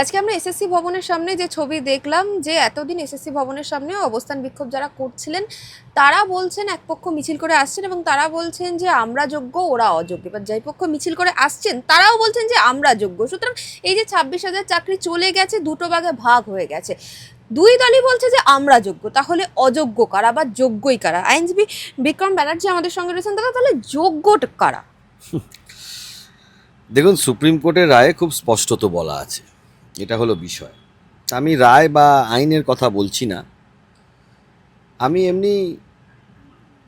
আজকে আমরা এসএসসি ভবনের সামনে যে ছবি দেখলাম, যে এতদিন এসএসসি ভবনের সামনে অবস্থান বিক্ষোভ যারা করছিলেন, তারা বলছেন এক পক্ষ মিছিল করে আসছেন এবং তারা বলছেন যে আমরা যোগ্য, ওরা অযোগ্য। এবার যাই পক্ষ মিছিল করে আসছেন, তারাও বলছেন যে আমরা যোগ্য। সুতরাং এই যে ছাব্বিশ হাজার চাকরি চলে গেছে, দুটো ভাগে ভাগ হয়ে গেছে। দুই দলই বলছে যে আমরা যোগ্য, তাহলে অযোগ্য কারা বা যোগ্যই কারা? আইনজীবী বিক্রম ব্যানার্জি আমাদের সঙ্গে রয়েছেন। দাদা, তাহলে যোগ্য কারা? দেখুন, সুপ্রিম কোর্টের রায়ে খুব স্পষ্টত বলা আছে। এটা হলো বিষয়। আমি রায় বা আইনের কথা বলছি না। আমি এমনি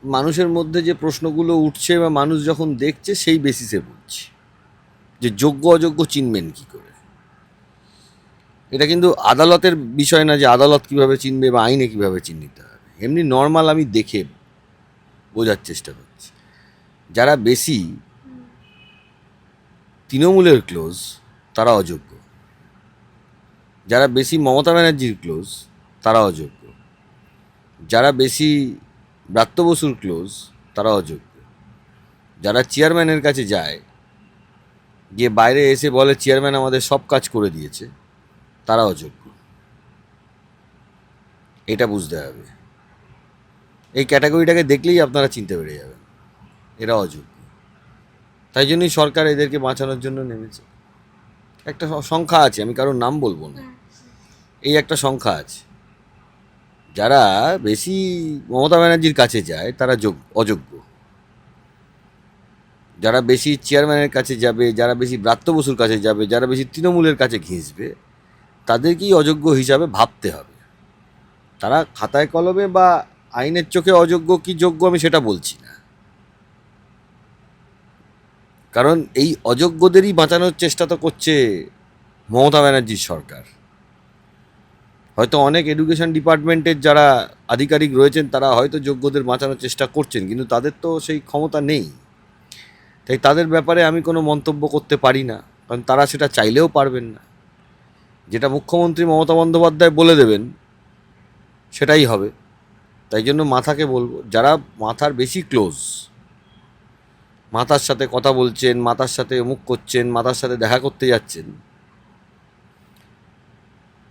মানুষের মধ্যে যে প্রশ্নগুলো উঠছে বা মানুষ যখন দেখছে সেই বেসিসে বলছি। যে যোগ্য অযোগ্য চিনবেন কি করে? এটা কিন্তু আদালতের বিষয় না যে আদালত কীভাবে চিনবে বা আইনে কীভাবে চিহ্নিত হবে। এমনি নর্মাল আমি দেখে বোঝার চেষ্টা করছি। যারা বেশি, তৃণমূলের ক্লোজ তারা অযোগ্য। যারা বেশি মমতা ব্যানার্জির ক্লোজ তারা অযোগ্য। যারা বেশি ব্রাত্য বসুর ক্লোজ তারা অযোগ্য। যারা চেয়ারম্যানের কাছে যায়, গিয়ে বাইরে এসে বলে চেয়ারম্যান আমাদের সব কাজ করে দিয়েছে তারা অযোগ্য। এটা বুঝতে হবে। এই ক্যাটাগরিটাকে দেখলেই আপনারা চিনতে পেরে যাবেন। এরা অযোগ্য। তাই জন্যই সরকার এদেরকে বাঁচানোর জন্য নেমেছে। একটা সংখ্যা আছে, আমি কারোর নাম বলব না। এই একটা সংখ্যা আছে। যারা বেশি মমতা ব্যানার্জির কাছে যায়, তারা যোগ, অযোগ্য। যারা বেশি চেয়ারম্যানের কাছে যাবে, যারা বেশি ব্রাত্য বসুর কাছে যাবে, যারা বেশি তৃণমূলের কাছে ঘেঁষবে তাদেরকেই অযোগ্য হিসাবে ভাবতে হবে। তারা খাতায় কলমে বা আইনের চোখে অযোগ্য কি যোগ্য আমি সেটা বলছি না। কারণ এই অযোগ্যদেরই বাঁচানোর চেষ্টা তো করছে মমতা ব্যানার্জির সরকার। হয়তো অনেক এডুকেশন ডিপার্টমেন্টের যারা আধিকারিক রয়েছেন, তারা হয়তো যোগ্যদের বাঁচানোর চেষ্টা করছেন, কিন্তু তাদের তো সেই ক্ষমতা নেই। তাই তাদের ব্যাপারে আমি কোনো মন্তব্য করতে পারি না, কারণ তারা সেটা চাইলেও পারবেন না। যেটা মুখ্যমন্ত্রী মমতা বন্দ্যোপাধ্যায় বলে দেবেন, সেটাই হবে। তাই জন্য মাথাকে বলব, যারা মাথার বেশি ক্লোজ মাতার সাথে কথা বলছেন মাতার সাথে অমুক করছেন মাতার সাথে দেখা করতে যাচ্ছেন।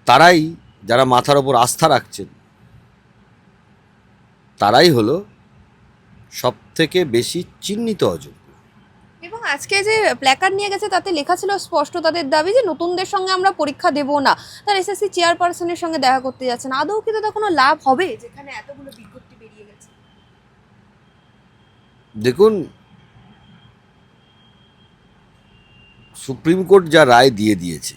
তারাই যারা মাথার ওপর আস্থা রাখছেন তারাই হলো সব থেকে বেশি চিহ্নিত অযোগ্য। এবং আজকে যে প্ল্যাকার্ড নিয়ে গেছে তাতে লেখা ছিল স্পষ্ট তাদের দাবি যে নতুনদের সঙ্গে আমরা পরীক্ষা দেব না। তার এসএসসি চেয়ারপারসনের সঙ্গে দেখা করতে যাচ্ছেন আদৌ কি তাদের কোনো লাভ হবে যেখানে এতগুলো বিজ্ঞপ্তি বেরিয়ে গেছে? দেখুন সুপ্রিম কোর্ট যা রায় দিয়ে দিয়েছে,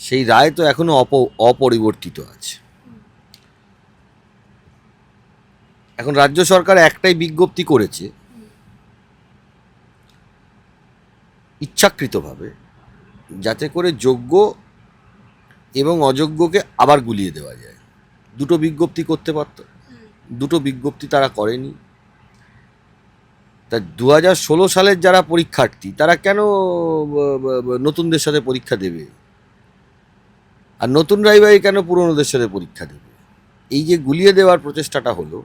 সেই রায় তো এখনও অপ, অপরিবর্তিত আছে। এখন রাজ্য সরকার একটাই বিজ্ঞপ্তি করেছে, ইচ্ছাকৃতভাবে যাতে করে যোগ্য এবং অযোগ্যকে আবার গুলিয়ে দেওয়া যায়। দুটো বিজ্ঞপ্তি করতে পারত, দুটো বিজ্ঞপ্তি তারা করেনি। তা দু হাজার ষোলো সালের যারা পরীক্ষার্থী, তারা কেন নতুনদের সাথে পরীক্ষা দেবে? আর নতুন রাইবাই কেন পুরনোদের সাথে পরীক্ষা দেবে? এই যে গুলিয়ে দেওয়ার প্রচেষ্টাটা হলো,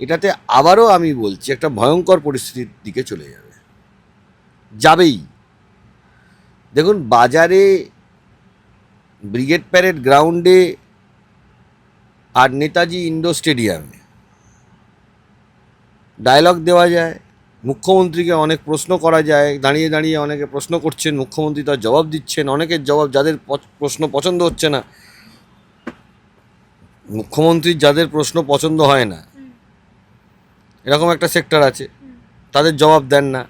এটাতে আবারও আমি বলছি, একটা ভয়ঙ্কর পরিস্থিতির দিকে চলে যাবে। যাবেই। দেখুন, বাজারে ব্রিগেড প্যারেড গ্রাউন্ডে আর নেতাজি ইন্ডোর স্টেডিয়ামে ডায়লগ দেওয়া যায় মুখ্যমন্ত্রীকে অনেক প্রশ্ন করা যায়, দাঁড়িয়ে দাঁড়িয়ে অনেকে প্রশ্ন করছেন, মুখ্যমন্ত্রী তার জবাব দিচ্ছেন, অনেকের জবাব যাদের প্রশ্ন পছন্দ হচ্ছে না। মুখ্যমন্ত্রীর যাদের প্রশ্ন পছন্দ হয় না, এরকম একটা সেক্টর আছে, তাদের জবাব দেন না।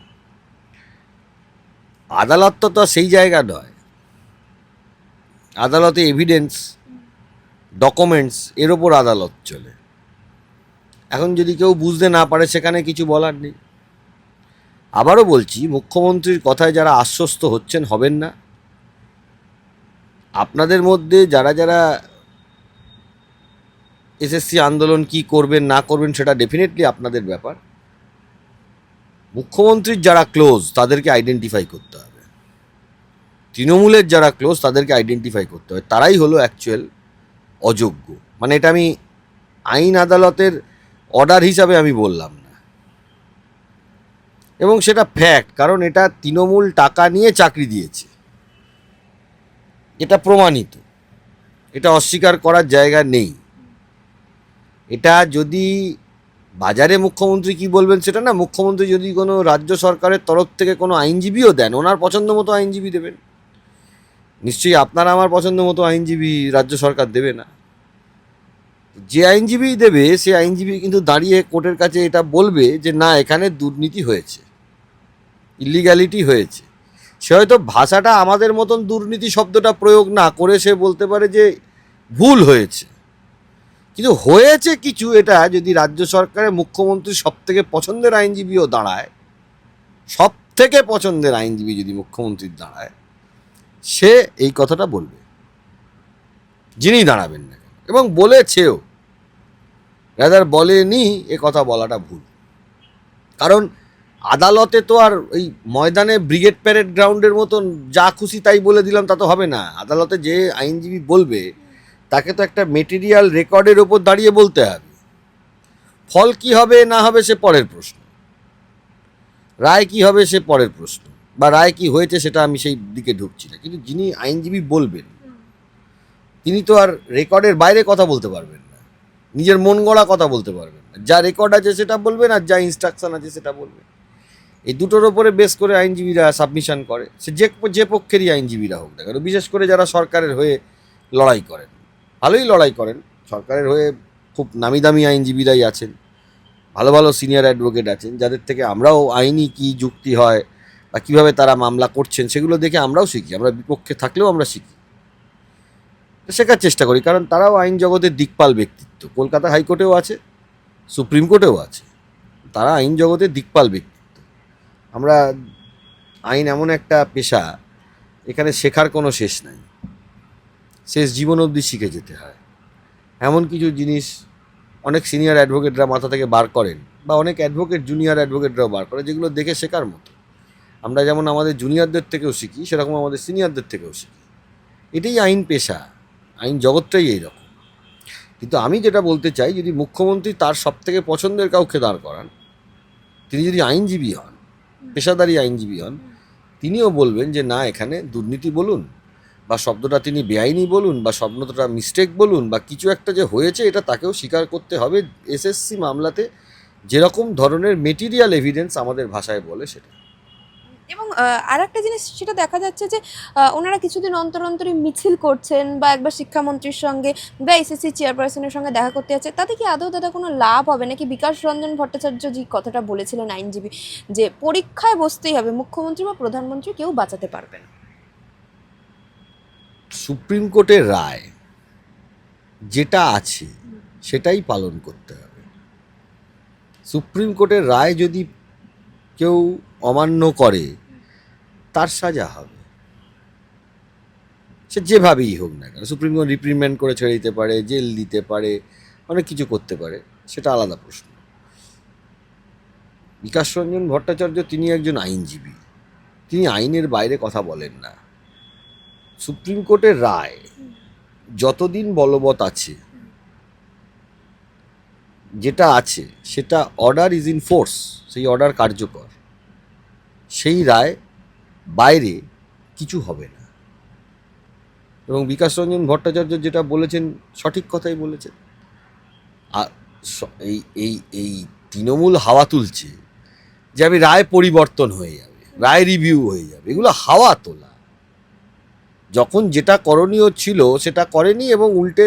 আদালত তো সেই জায়গা নয়। আদালতে এভিডেন্স ডকুমেন্টস এর ওপর আদালত চলে। এখন যদি কেউ বুঝতে না পারে, সেখানে কিছু বলার নেই। আবারও বলছি, মুখ্যমন্ত্রীর কথায় যারা আশ্বস্ত হচ্ছেন হবেন না। আপনাদের মধ্যে যারা যারা এসএসসি আন্দোলন কি করবেন, না করবেন, সেটা ডেফিনেটলি আপনাদের ব্যাপার। মুখ্যমন্ত্রীর যারা ক্লোজ তাদেরকে আইডেন্টিফাই করতে হবে। তৃণমূলের যারা ক্লোজ তাদেরকে আইডেন্টিফাই করতে হবে। তারাই হলো অ্যাকচুয়াল অযোগ্য। মানে এটা আমি আইন আদালতের অর্ডার হিসাবে আমি বললাম না। এবং সেটা ফ্যাক্ট কারণ এটা তৃণমূল টাকা নিয়ে চাকরি দিয়েছে। এটা প্রমাণিত। এটা অস্বীকার করার জায়গা নেই। এটা যদি বাজারে মুখ্যমন্ত্রী কি বলবেন সেটা না, মুখ্যমন্ত্রী যদি কোনো রাজ্য সরকারের তরফ থেকে কোনো আইনজীবীও দেন, ওনার পছন্দ মতো আইনজীবী দেবেন। নিশ্চয়ই আপনারা আমার পছন্দ মতো আইনজীবী রাজ্য সরকার দেবে না। যে আইনজীবী দেবে, সে আইনজীবী কিন্তু দাঁড়িয়ে কোর্টের কাছে এটা বলবে যে, না, এখানে দুর্নীতি হয়েছে। ইলিগ্যালিটি হয়েছে। সে হয়তো ভাষাটা আমাদের মতন দুর্নীতি শব্দটা প্রয়োগ না করে সে বলতে পারে যে ভুল হয়েছে। কিন্তু হয়েছে কিছু এটা যদি রাজ্য সরকারের মুখ্যমন্ত্রী সব থেকে পছন্দের আইনজীবীও দাঁড়ায় সব থেকে পছন্দের আইনজীবী যদি মুখ্যমন্ত্রীর দাঁড়ায়, সে এই কথাটা বলবে। যিনি দাঁড়াবেন না এবং বলেছেও। রাদার বলেনি, এ কথা বলাটা ভুল। কারণ আদালতে তো আর ওই ময়দানে ব্রিগেড প্যারেড গ্রাউন্ডের মতন যা খুশি তাই বলে দিলাম, তা তো হবে না। আদালতে যে আইনজীবী বলবে, তাকে তো একটা মেটেরিয়াল রেকর্ডের ওপর দাঁড়িয়ে বলতে হবে। ফল কি হবে, না হবে, সে পরের প্রশ্ন। রায় কি হবে, সে পরের প্রশ্ন। বা রায় কি হয়েছে, সেটা আমি সেই দিকে ঢুকছি না। কিন্তু যিনি আইনজীবী বলবেন, তিনি তো আর রেকর্ডের বাইরে কথা বলতে পারবেন না। নিজের মন গড়া কথা বলতে পারবেন না। যা রেকর্ড আছে, সেটা বলবেন, আর যা ইনস্ট্রাকশন আছে, সেটা বলবেন। এই দুটোর ওপরে বেস করে আইনজীবীরা সাবমিশন করে। সে যে যে পক্ষেরই আইনজীবীরা হোক না কেন, বিশেষ করে যারা সরকারের হয়ে লড়াই করেন। ভালোই লড়াই করেন। সরকারের হয়ে খুব নামি দামি আইনজীবীরাই আছেন। ভালো ভালো সিনিয়র অ্যাডভোকেট আছেন, যাদের থেকে আমরাও আইনি কি যুক্তি হয় বা কীভাবে তারা মামলা করছেন, সেগুলো দেখে আমরাও শিখি। আমরা বিপক্ষে থাকলেও আমরা শিখি। শেখার চেষ্টা করি, কারণ তারাও আইন জগতের দিকপাল ব্যক্তিত্ব। কলকাতা হাইকোর্টেও আছে, সুপ্রিম কোর্টেও আছে। তারা আইন জগতের দিকপাল ব্যক্তিত্ব আমরা আইন এমন একটা পেশা, এখানে শেখার কোনো শেষ নাই। শেষ জীবন অবধি শিখে যেতে হয়। এমন কিছু জিনিস অনেক সিনিয়র অ্যাডভোকেটরা মাথা থেকে বার করেন বা অনেক অ্যাডভোকেট জুনিয়র অ্যাডভোকেটরাও বার করে, যেগুলো দেখে শেখার মতো। আমরা যেমন আমাদের জুনিয়রদের থেকেও শিখি, সেরকম আমাদের সিনিয়রদের থেকেও শিখি। এটাই আইন পেশা। আইন জগৎটাই এইরকম। কিন্তু আমি যেটা বলতে চাই, যদি মুখ্যমন্ত্রী তার সব থেকে পছন্দের কাউকে দাঁড় করান, তিনি যদি আইনজীবী হন পেশাদারি আইনজীবী হন, তিনিও বলবেন যে, না, এখানে দুর্নীতি বলুন বা শব্দটা তিনি বেআইনি বলুন বা শব্দটা মিস্টেক বলুন বা কিছু একটা যে হয়েছে, এটা তাকেও স্বীকার করতে হবে। এসএসসি মামলাতে যেরকম ধরনের মেটিরিয়াল এভিডেন্স আমাদের ভাষায় বলে সেটা। এবং আর একটা জিনিস সেটা দেখা যাচ্ছে যে ওনারা কিছুদিন অন্তর অন্তরই মিছিল করছেন বা একবার শিক্ষামন্ত্রীর সঙ্গে বা এসএসসি চেয়ারপারসনের সঙ্গে দেখা করতে যাচ্ছে। তাতে কি আদৌ দাদা কোনো লাভ হবে? নাকি বিকাশ রঞ্জন ভট্টাচার্য যে কথাটা বলেছিলেন আইনজীবী যে, পরীক্ষায় বসতেই হবে, মুখ্যমন্ত্রী বা প্রধানমন্ত্রী কেউ বাঁচাতে পারবে না। সুপ্রিম কোর্টের রায় যেটা আছে, সেটাই পালন করতে হবে। সুপ্রিম কোর্টের রায় যদি কেউ অমান্য করে, তার সাজা হবে। সে যেভাবেই হোক না কেন, সুপ্রিম কোর্ট রিপ্রিমেন্ট করে ছেড়ে দিতে পারে, জেল দিতে পারে, অনেক কিছু করতে পারে, সেটা আলাদা প্রশ্ন। বিকাশ রঞ্জন ভট্টাচার্য তিনি একজন আইনজীবী। তিনি আইনের বাইরে কথা বলেন না। সুপ্রিম কোর্টের রায় যতদিন বলবৎ আছে, যেটা আছে, সেটা অর্ডার ইজ ইন ফোর্স সেই অর্ডার কার্যকর। সেই রায় বাইরে কিছু হবে না। এবং বিকাশ রঞ্জন ভট্টাচার্য যেটা বলেছেন সঠিক কথাই বলেছেন। আর এই এই এই তৃণমূল হাওয়া তুলছে যে আমি রায় পরিবর্তন হয়ে যাবে রায় রিভিউ হয়ে যাবে এগুলো হাওয়া তোলা। যখন যেটা করণীয় ছিল সেটা করেনি এবং উল্টে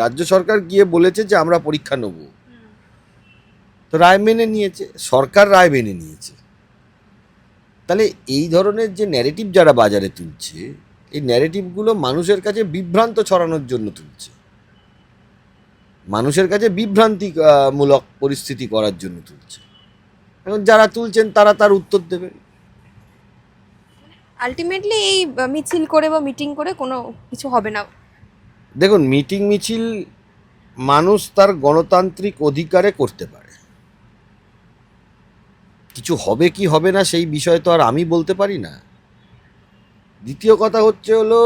রাজ্য সরকার গিয়ে বলেছে যে আমরা পরীক্ষা নেব। তো রায় মেনে নিয়েছে সরকার রায় মেনে নিয়েছে। তাহলে এই ধরনের যে ন্যারেটিভ যারা বাজারে তুলছে এই ন্যারেটিভগুলো মানুষের কাছে বিভ্রান্ত ছড়ানোর জন্য তুলছে। মানুষের কাছে বিভ্রান্তি আহ, মূলক পরিস্থিতি করার জন্য তুলছে। এখন যারা তুলছেন তারা তার উত্তর দেবেন আলটিমেটলি এই মিছিল করে বা মিটিং করে কোনো কিছু হবে না। দেখুন মিটিং মিছিল মানুষ তার গণতান্ত্রিক অধিকারে করতে পারে। কিছু হবে কি হবে না সেই বিষয়ে তো আর আমি বলতে পারি না। দ্বিতীয় কথা হচ্ছে হলো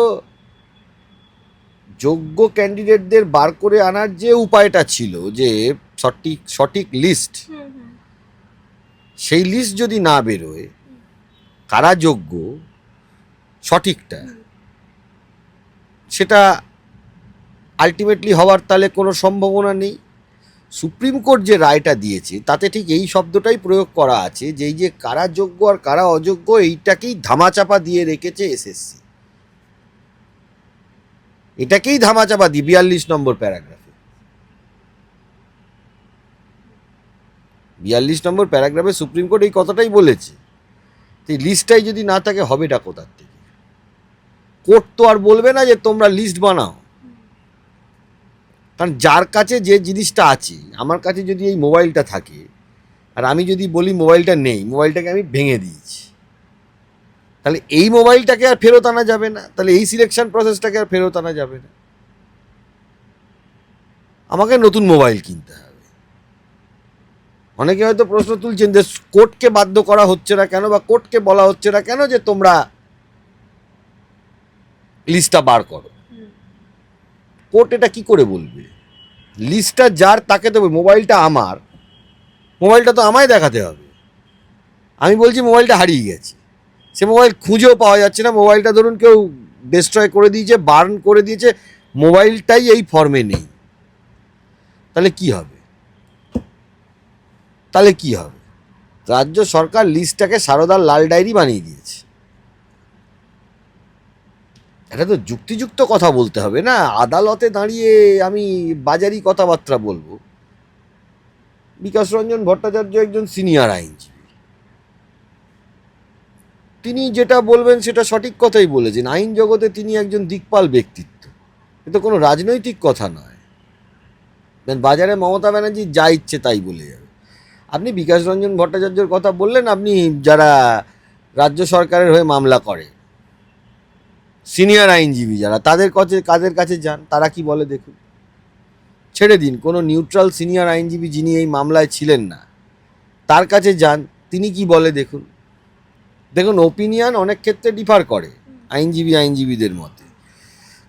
যোগ্য ক্যান্ডিডেটদের বার করে আনার যে উপায়টা ছিল যে সঠিক সঠিক লিস্ট সেই লিস্ট যদি না বেরোয় কারা যোগ্য সঠিকটা সেটা আলটিমেটলি হওয়ার তাহলে কোনো সম্ভাবনা নেই। সুপ্রিম কোর্ট যে রায়টা দিয়েছে, তাতে ঠিক এই শব্দটাই প্রয়োগ করা আছে যে এই যে কারা যোগ্য আর কারা অযোগ্য, এইটাকেই ধামাচাপা দিয়ে রেখেছে এসএসসি। এটাকেই ধামাচাপা দিয়ে বিয়াল্লিশ নম্বর প্যারাগ্রাফে। বিয়াল্লিশ নম্বর প্যারাগ্রাফে সুপ্রিম কোর্ট এই কথাটাই বলেছে এই লিস্টটাই যদি না থাকে, হবেটা কোথার থেকে? কোর্ট তো আর বলবে না যে তোমরা লিস্ট বানাও। কারণ যার কাছে যে জিনিসটা আছে, আমার কাছে যদি এই মোবাইলটা থাকে, আর আমি যদি বলি মোবাইলটা নেই, মোবাইলটাকে আমি ভেঙে দিয়েছি। তাহলে এই মোবাইলটাকে আর ফেরত আনা যাবে না। তাহলে এই সিলেকশন প্রসেসটাকে আর ফেরত আনা যাবে না। আমাকে নতুন মোবাইল কিনতে হবে। অনেকে হয়তো প্রশ্ন তুলছেন যে কোর্টকে বাধ্য করা হচ্ছে না কেন বা কোর্টকে বলা হচ্ছে না কেন যে তোমরা লিস্টটা বার করো? কোর্ট এটা কি করে বলবে? লিস্টটা যার, তাকে দেবে, মোবাইলটা আমার। মোবাইলটা তো আমায় দেখাতে হবে। আমি বলছি মোবাইলটা হারিয়ে গেছে। সে মোবাইল খুঁজেও পাওয়া যাচ্ছে না। মোবাইলটা ধরুন কেউ ডিস্ট্রয় করে দিয়েছে বার্ন করে দিয়েছে, মোবাইলটাই এই ফর্মে নেই। তাহলে কি হবে? তাহলে কি হবে? রাজ্য সরকার লিস্টটাকে সারদার লাল ডায়েরি বানিয়ে দিয়েছে। এটা তো যুক্তিযুক্ত কথা বলতে হবে না। আদালতে দাঁড়িয়ে আমি বাজারি কথাবার্তা বলব। বিকাশ রঞ্জন ভট্টাচার্য একজন সিনিয়র আইনজীবী। তিনি যেটা বলবেন সেটা সঠিক কথাই বলেছেন। আইন জগতে তিনি একজন দিকপাল ব্যক্তিত্ব। এ তো কোনো রাজনৈতিক কথা নয়। বাজারে মমতা ব্যানার্জি যা ইচ্ছে তাই বলে যাবে। আপনি বিকাশ রঞ্জন ভট্টাচার্যের কথা বললেন, আপনি যারা রাজ্য সরকারের হয়ে মামলা করে সিনিয়র আইনজীবী যারা, তাদের কাছে, কাদের কাছে যান, তারা কি বলে দেখুন। ছেড়ে দিন, কোনো নিউট্রাল সিনিয়র আইনজীবী যিনি এই মামলায় ছিলেন না, তার কাছে যান, তিনি কি বলে দেখুন। দেখুন ওপিনিয়ন অনেক ক্ষেত্রে ডিফার করে, আইনজীবী, আইনজীবীদের মতে।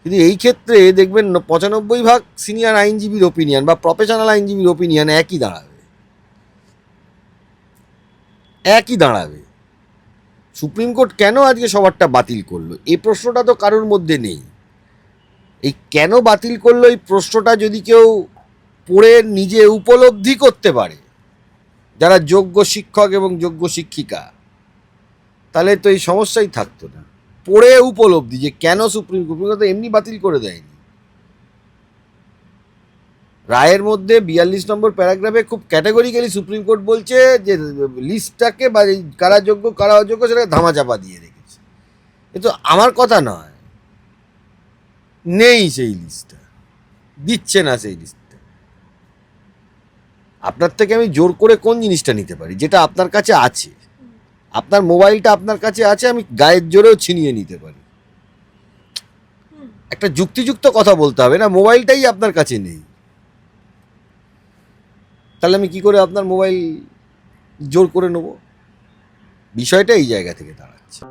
কিন্তু এই ক্ষেত্রে দেখবেন, পঁচানব্বই ভাগ সিনিয়র আইনজীবীর ওপিনিয়ন বা প্রফেশনাল আইনজীবীর ওপিনিয়ন একই দাঁড়াবে। একই দাঁড়াবে। সুপ্রিম কোর্ট কেন আজকে সবারটা বাতিল করল? এই প্রশ্নটা তো কারোর মধ্যে নেই। এই কেন বাতিল করল? এই প্রশ্নটা যদি কেউ পড়ে নিজে উপলব্ধি করতে পারে, যারা যোগ্য শিক্ষক এবং যোগ্য শিক্ষিকা, তাহলে তো এই সমস্যাই থাকতো না। পড়ে উপলব্ধি যে কেন সুপ্রিম কোর্ট এমনি বাতিল করে দেয়নি। রায়ের মধ্যে বিয়াল্লিশ নম্বর প্যারাগ্রাফে খুব ক্যাটাগরিক্যালি সুপ্রিম কোর্ট বলছে যে লিস্টটাকে বা কারা যোগ্য কারা অযোগ্য সেটাকে ধামাচাপা দিয়ে রেখেছে। এ তো আমার কথা নয়। নেই সেই লিস্টটা। দিচ্ছে না সেই লিস্টটা। আপনার থেকে আমি জোর করে কোন জিনিসটা নিতে পারি? যেটা আপনার কাছে আছে। আপনার মোবাইলটা আপনার কাছে আছে আমি গায়ের জোরেও ছিনিয়ে নিতে পারি। একটা যুক্তিযুক্ত কথা বলতে হবে না মোবাইলটাই আপনার কাছে নেই। তাহলে আমি কি করে আপনার মোবাইল জোর করে নেব? বিষয়টা এই জায়গা থেকে দাঁড়াচ্ছে।